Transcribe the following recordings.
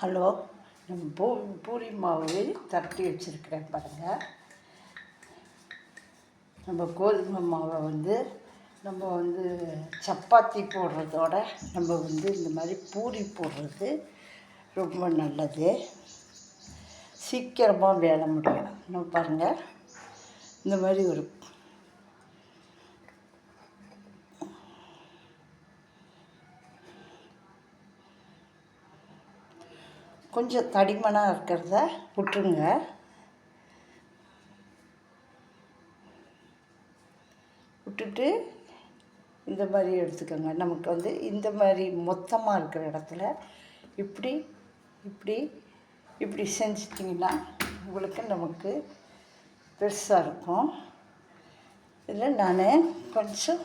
Hello நம்ம பூ பூரி மாவு தட்டி வச்சுருக்கிறேன் பாருங்கள் நம்ம கோதுமை மாவை வந்து நம்ம வந்து சப்பாத்தி போடுறதோட நம்ம வந்து இந்த மாதிரி பூரி போடுறது ரொம்ப நல்லது. சீக்கிரமாக வேலை முடியும். நம்ம பாருங்கள் இந்த மாதிரி ஒரு கொஞ்சம் தடிமனாக இருக்கிறத விட்டுருங்க. விட்டுட்டு இந்த மாதிரி எடுத்துக்கோங்க. நமக்கு வந்து இந்த மாதிரி மொத்தமாக இருக்கிற இடத்துல இப்படி இப்படி இப்படி செஞ்சிட்டிங்கன்னா உங்களுக்கு நமக்கு பெருசாக இருக்கும். இதில் நான் கொஞ்சம்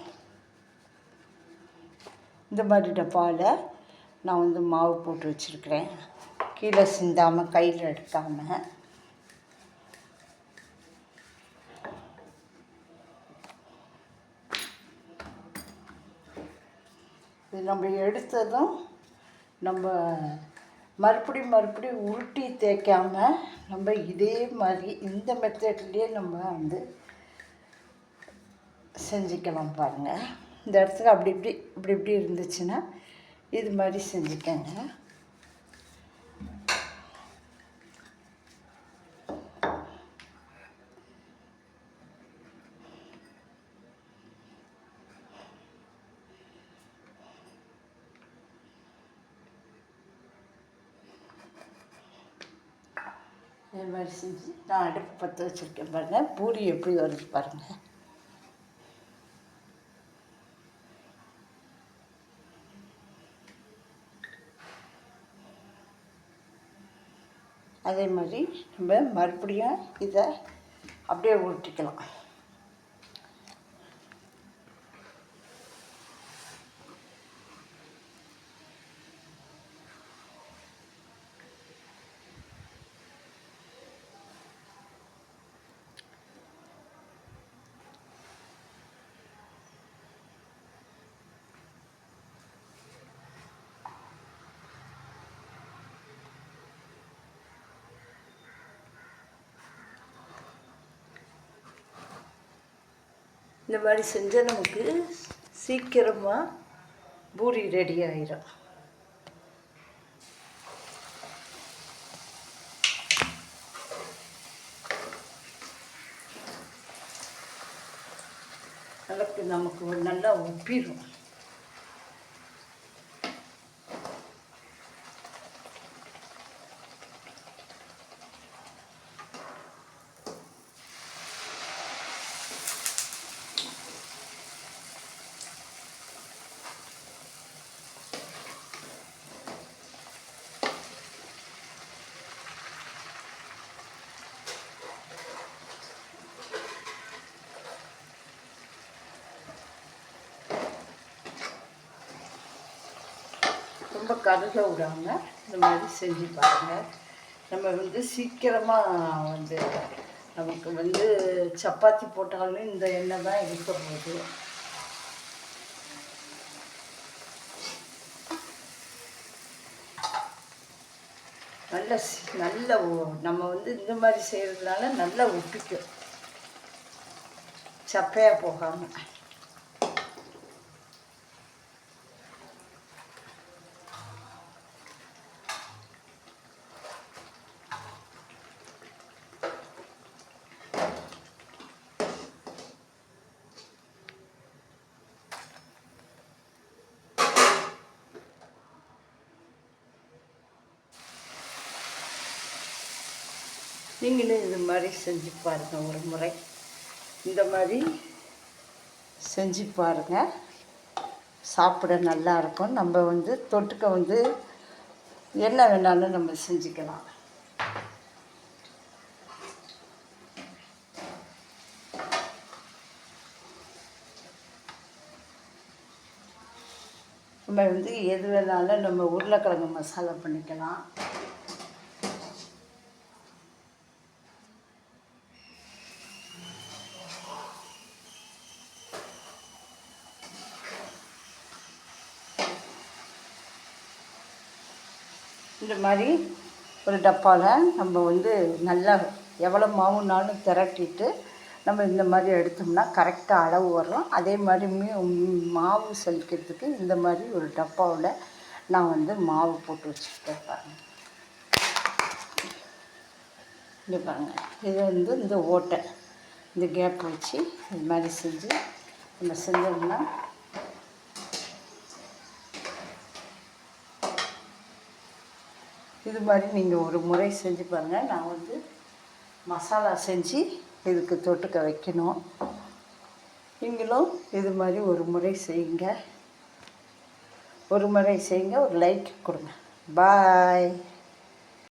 இந்த மாதிரி டப்பாவில் நான் வந்து மாவு போட்டு வச்சுருக்கிறேன். கீழே சிந்தாமல் கையில் எடுக்காமல் இது நம்ம எடுத்ததும் நம்ம மறுபடியும் மறுபடியும் உருட்டி தேய்க்காம நம்ம இதே மாதிரி இந்த மெத்தட்லேயே நம்ம வந்து செஞ்சுக்கலாம் பாருங்கள் இந்த இடத்துல அப்படி இப்படி இப்படி இப்படி இருந்துச்சுன்னா இது மாதிரி செஞ்சுக்கங்க. இது மாதிரி செஞ்சு நான் அடுப்பு பற்ற வச்சுருக்கேன் பாருங்கள் பூரி எப்படி வருது பாருங்கள் அதே மாதிரி நம்ம மறுபடியும் இதை அப்படியே உருட்டிக்கலாம். இந்த மாதிரி செஞ்சால் நமக்கு சீக்கிரமாக பூரி ரெடி ஆயிரும். நமக்கு நமக்கு நல்லா உப்பிடும் ரொம்ப கருக விடாமல் இந்த மாதிரி செஞ்சு பாருங்கள் நம்ம வந்து சீக்கிரமாக வந்து நமக்கு வந்து சப்பாத்தி போட்டாலும் இந்த எண்ணெய் தான் இருக்க போகுது. நல்ல நல்ல நம்ம வந்து இந்த மாதிரி செய்கிறதுனால நல்லா ஒப்பிக்கும் சப்பையாக போகாமல் நீங்களும் இது மாதிரி செஞ்சு பாருங்கள் ஒரு முறை. இந்த மாதிரி செஞ்சு பாருங்கள் சாப்பிட நல்லா இருக்கும். நம்ம வந்து தொட்டுக்க வந்து என்ன வேணாலும் நம்ம செஞ்சுக்கலாம். நம்ம வந்து எது வேணாலும் நம்ம உருளைக்கிழங்கு மசாலா பண்ணிக்கலாம். இந்த மாதிரி ஒரு டப்பாவில் நம்ம வந்து நல்லா எவ்வளோ மாவுனாலும் திரட்டிட்டு நம்ம இந்த மாதிரி எடுத்தோம்னா கரெக்டாக அளவு வரும். அதே மாதிரி மாவு சலிக்கிறதுக்கு இந்த மாதிரி ஒரு டப்பாவில் நான் வந்து மாவு போட்டு வச்சுக்கிட்டேன் பாருங்கள் இங்கே பாருங்கள் இது வந்து இந்த ஓட்டை. இந்த கேப் வச்சு இது மாதிரி செஞ்சு நம்ம செஞ்சோம்னா இது மாதிரி நீங்கள் ஒரு முறை செஞ்சு பாருங்கள் நான் வந்து மசாலா செஞ்சு இதுக்கு தொட்டுக்க வைக்கணும். நீங்களும் இது மாதிரி ஒரு முறை செய்யுங்க. ஒரு முறை செய்யுங்க. ஒரு லைக் கொடுங்க. பாய்.